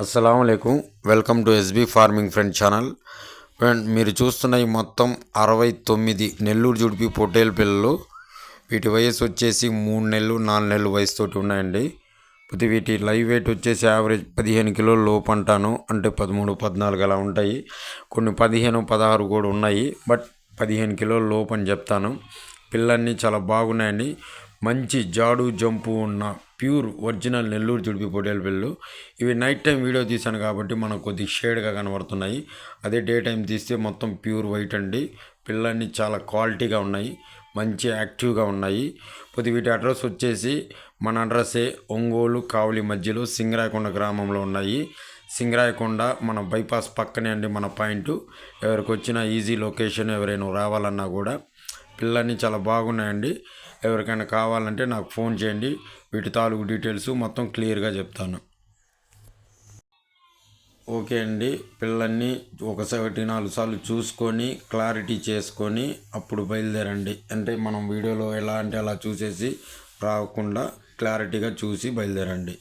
అస్సలం welcome to SB farming friend channel. Friend మీరు చూస్తున్న ఈ మొత్తం అరవై తొమ్మిది నెల్లూరు జుడిపి పొట్టేలు పిల్లలు వీటి వయసు వచ్చేసి మూడు నెలలు నాలుగు నెలలు వయసుతోటి ఉన్నాయండి. ఇది వీటి లైవ్ వెయిట్ వచ్చేసి యావరేజ్ పదిహేను కిలోల లోపు అంటాను. అంటే పదమూడు పద్నాలుగు అలా ఉంటాయి. కొన్ని పదిహేను పదహారు కూడా ఉన్నాయి. బట్ పదిహేను కిలోల లోపు అని చెప్తాను. పిల్లన్నీ చాలా బాగున్నాయండి. మంచి జాడు జంపు ఉన్న ప్యూర్ ఒరిజినల్ నెల్లూరు జుడిపి పొట్టేల పిల్లలు ఇవి నైట్ టైం వీడియో తీశాను కాబట్టి మనకు కొద్దిగా షేడ్గా కనబడుతున్నాయి. అదే డే టైం తీస్తే మొత్తం ప్యూర్ వైట్ అండి. పిల్లన్నీ చాలా క్వాలిటీగా ఉన్నాయి. మంచి యాక్టివ్గా ఉన్నాయి. పొద్దు వీటి అడ్రస్ వచ్చేసి మన అడ్రస్సే ఒంగోలు కావలి మధ్యలో సింగరాయకొండ గ్రామంలో ఉన్నాయి. సింగరాయకొండ మన బైపాస్ పక్కనే అండి మన పాయింట్. ఎవరికి వచ్చిన ఈజీ లొకేషన్ ఎవరైనా రావాలన్నా కూడా పిల్లన్నీ చాలా బాగున్నాయండి. ఎవరికైనా కావాలంటే నాకు ఫోన్ చేయండి. వీటి తాలూకు డీటెయిల్స్ మొత్తం క్లియర్గా చెప్తాను. ఓకే అండి. పిల్లల్ని ఒకసారి నాలుగు సార్లు చూసుకొని క్లారిటీ చేసుకొని అప్పుడు బయలుదేరండి. అంటే మనం వీడియోలో ఎలా అంటే అలా చూసేసి రాకుండా క్లారిటీగా చూసి బయలుదేరండి.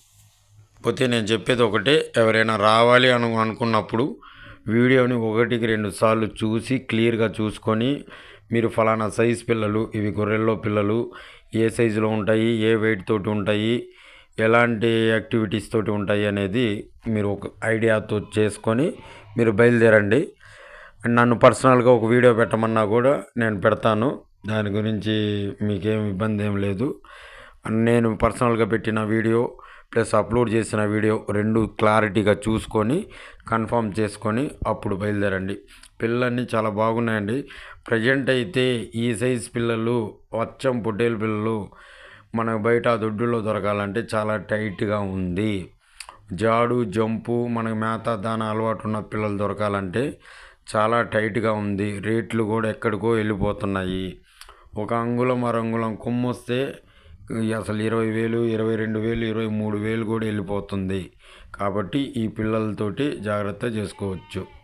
పోతే నేను చెప్పేది ఒకటే ఎవరైనా రావాలి అను అనుకున్నప్పుడు వీడియోని ఒకటికి రెండు సార్లు చూసి క్లియర్గా చూసుకొని మీరు ఫలానా సైజ్ పిల్లలు ఇవి గొర్రెల్లో పిల్లలు ఏ సైజులో ఉంటాయి ఏ వెయిట్ తోటి ఉంటాయి ఎలాంటి యాక్టివిటీస్ తోటి ఉంటాయి అనేది మీరు ఒక ఐడియాతో చేసుకొని మీరు బయలుదేరండి. నన్ను పర్సనల్గా ఒక వీడియో పెట్టమన్నా కూడా నేను పెడతాను. దాని గురించి మీకేం ఇబ్బంది ఏం లేదు. నేను పర్సనల్గా పెట్టిన వీడియో ప్లస్ అప్లోడ్ చేసిన వీడియో రెండు క్లారిటీగా చూసుకొని కన్ఫర్మ్ చేసుకొని అప్పుడు బయలుదేరండి. పిల్లలన్నీ చాలా బాగున్నాయండి. ప్రజెంట్ అయితే ఈ సైజ్ పిల్లలు వచ్చం పొట్టేలు పిల్లలు మనకు బయట దొడ్డులో దొరకాలంటే చాలా టైట్గా ఉంది. జాడు జంపు మనకు మేత దాన అలవాటు ఉన్న పిల్లలు దొరకాలంటే చాలా టైట్గా ఉంది. రేట్లు కూడా ఎక్కడికో వెళ్ళిపోతున్నాయి. ఒక అంగుళం అరంగుళం కొమ్ము వస్తే అసలు ఇరవై వేలు ఇరవై రెండు వేలు ఇరవై మూడు వేలు కూడా వెళ్ళిపోతుంది. కాబట్టి ఈ పిల్లలతోటి జాగ్రత్త చేసుకోవచ్చు.